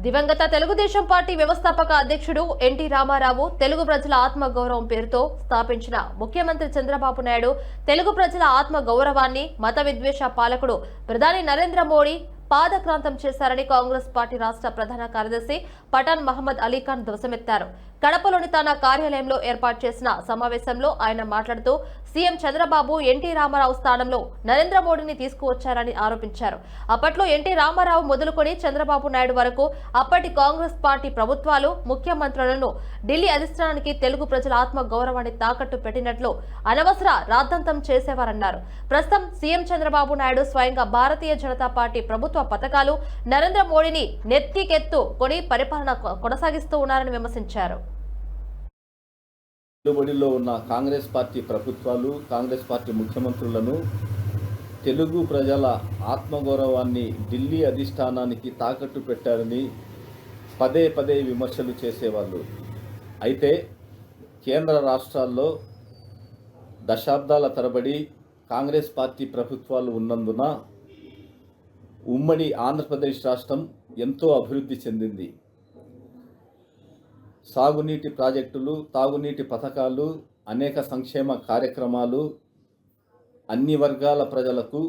దివంగత తెలుగుదేశం పార్టీ వ్యవస్థాపక అధ్యక్షుడు ఎన్టీ రామారావు తెలుగు ప్రజల ఆత్మ గౌరవం పేరుతో స్థాపించిన ముఖ్యమంత్రి చంద్రబాబు నాయుడు తెలుగు ప్రజల ఆత్మ గౌరవాన్ని మత విద్వేష పాలకుడు ప్రధాని నరేంద్ర మోడీ పాదక్రాంతం చేశారని కాంగ్రెస్ పార్టీ రాష్ట్ర ప్రధాన కార్యదర్శి పఠాన్ మహమ్మద్ అలీఖాన్ ధ్వసమెత్తారు కడపలోని తన కార్యాలయంలో ఏర్పాటు చేసిన సమావేశంలో ఆయన మాట్లాడుతూ సీఎం చంద్రబాబు ఎన్టీ రామారావు స్థానంలో నరేంద్ర మోడీని తీసుకువచ్చారని ఆరోపించారు. అప్పట్లో ఎన్టీ రామారావు మొదలుకొని చంద్రబాబు నాయుడు వరకు అప్పటి కాంగ్రెస్ పార్టీ ప్రభుత్వాలు ముఖ్యమంత్రులను ఢిల్లీ అధిష్టానానికి తెలుగు ప్రజల ఆత్మ గౌరవాన్ని తాకట్టు పెట్టినట్లు అనవసర రాద్ధాంతం చేసేవారన్నారు. ప్రస్తుతం సీఎం చంద్రబాబు నాయుడు స్వయంగా భారతీయ జనతా పార్టీ ప్రభుత్వ పథకాలు నరేంద్ర మోడీని నెత్తికెత్తు కొని పరిపాలన కొనసాగిస్తూ ఉన్నారని విమర్శించారు. వెలుబడిలో ఉన్న కాంగ్రెస్ పార్టీ ప్రభుత్వాలు కాంగ్రెస్ పార్టీ ముఖ్యమంత్రులను తెలుగు ప్రజల ఆత్మగౌరవాన్ని ఢిల్లీ అధిష్టానానికి తాకట్టు పెట్టారని పదే పదే విమర్శలు చేసేవాళ్ళు. అయితే కేంద్ర రాష్ట్రాల్లో దశాబ్దాల తరబడి కాంగ్రెస్ పార్టీ ప్రభుత్వాలు ఉన్నందున ఉమ్మడి ఆంధ్రప్రదేశ్ రాష్ట్రం ఎంతో అభివృద్ధి చెందింది. సాగునీటి ప్రాజెక్టులు తాగునీటి పథకాలు అనేక సంక్షేమ కార్యక్రమాలు అన్ని వర్గాల ప్రజలకు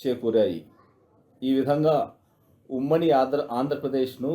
చేకూరాయి. ఈ విధంగా ఉమ్మడి ఆంధ్ర ఆంధ్రప్రదేశ్ను